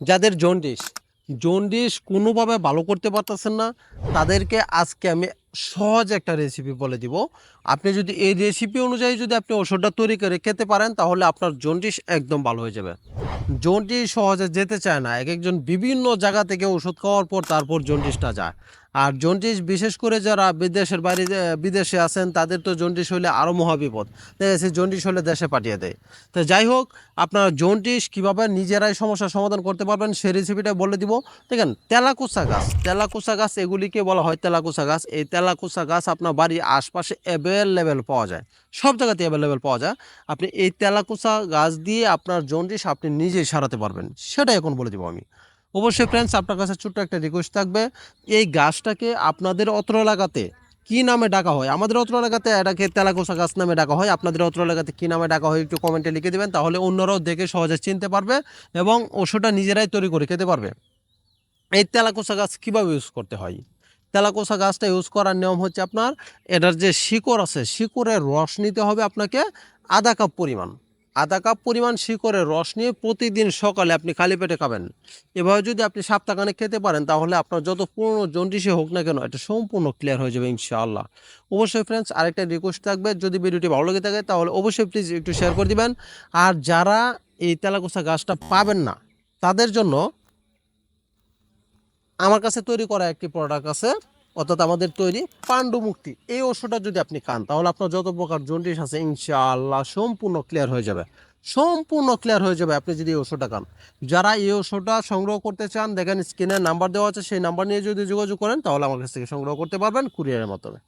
যাদের jaundice jaundice কোনোভাবে ভালো করতে পারতেছেন না, তাদেরকে আজকে আমি সহজ একটা রেসিপি বলে দিব। আপনি যদি এই রেসিপি অনুযায়ী যদি আপনি ওষুধটা তৈরি করে খেতে পারেন, তাহলে আপনার জন্ডিস একদম ভালো হয়ে যাবে। জন্ডিস সহজে যেতে চায় না। এক একজন বিভিন্ন জায়গা থেকে ওষুধ খাওয়ার পর তারপর জন্ডিসটা যায়। আর জন্ডিস বিশেষ করে যারা বিদেশের বাইরে বিদেশে আছেন, তাদের তো জন্ডিস হলে আরও মহাবিপদ যাচ্ছে জন্ডিস হলে দেশে পাঠিয়ে দেয়। তো, যাই হোক, আপনারা জন্ডিস কীভাবে নিজেরাই সমস্যার সমাধান করতে পারবেন সেই রেসিপিটা বলে দিব। দেখেন, তেলাকুচা গাছ। তেলাকুচা গাছ এগুলিকে বলা হয় তেলাকুচা গাছ। এই তেলাকুচা গাছ আপনার বাড়ির আশপাশে অ্যাভেলেবেল পাওয়া যায়। সব জায়গাতে অ্যাভেলেবেল পাওয়া যায়। আপনি এই তেলাকুচা গাছ দিয়ে আপনার জন্ডিস আপনি নিজেই সারাতে পারবেন, সেটাই এখন বলে দেবো আমি। অবশ্যই ফ্রেন্ডস আপনার কাছে ছোট্ট একটা রিকোয়েস্ট থাকবে, এই গাছটাকে আপনাদের অত্র এলাকাতে কি নামে ডাকা হয়? আমাদের অত্র এলাকাতে এটাকে তেলাকোষা গাছ নামে ডাকা হয়। আপনাদের অত্র এলাকাতে কী নামে ডাকা হয় একটু কমেন্টে লিখে দেবেন, তাহলে অন্যরাও দেখে সহজে চিনতে পারবে এবং ওষুধটা নিজেরাই তৈরি করে খেতে পারবে। এই তেলাকোষা গাছ কীভাবে ইউজ করতে হয়? তেলাকোষা গাছটা ইউজ করার নিয়ম হচ্ছে আপনার, এটার যে শিকড় আছে শিকড়ের রস নিতে হবে আপনাকে আধা কাপ পরিমাণ। আধা কাপ পরিমাণ শিকড়ের রস নিয়ে প্রতিদিন সকালে আপনি খালি পেটে খাবেন। এভাবে যদি আপনি সপ্তাহখানে খেতে পারেন, তাহলে আপনার যত পুরনো জন্ডিসে হোক না কেন, এটা সম্পূর্ণ ক্লিয়ার হয়ে যাবে ইনশাআল্লাহ। অবশ্যই ফ্রেন্ডস আরেকটা রিকোয়েস্ট থাকবে, যদি ভিডিওটি ভালো লেগে থাকে, তাহলে অবশ্যই প্লিজ একটু শেয়ার করে দিবেন। আর যারা এই তেলাকোষা গাছটা পাবেন না, তাদের জন্য আমার কাছে তৈরি করা একটি প্রোডাক্ট আছে, অর্থাৎ আমাদের তৈরি পাণ্ডুমুক্তি এই ওষুধটা যদি আপনি খান, তাহলে আপনার যত প্রকার জন্ডিস আছে, ইনশাআল্লাহ সম্পূর্ণ ক্লিয়ার হয়ে যাবে। সম্পূর্ণ ক্লিয়ার হয়ে যাবে আপনি যদি এই ওষুধটা খান। যারা এই ওষুধটা সংগ্রহ করতে চান, দেখেন স্ক্রিনে নাম্বার দেওয়া আছে, সেই নাম্বার নিয়ে যদি যোগাযোগ করেন, তাহলে আমার কাছ থেকে সংগ্রহ করতে পারবেন কুরিয়ারের মাধ্যমে।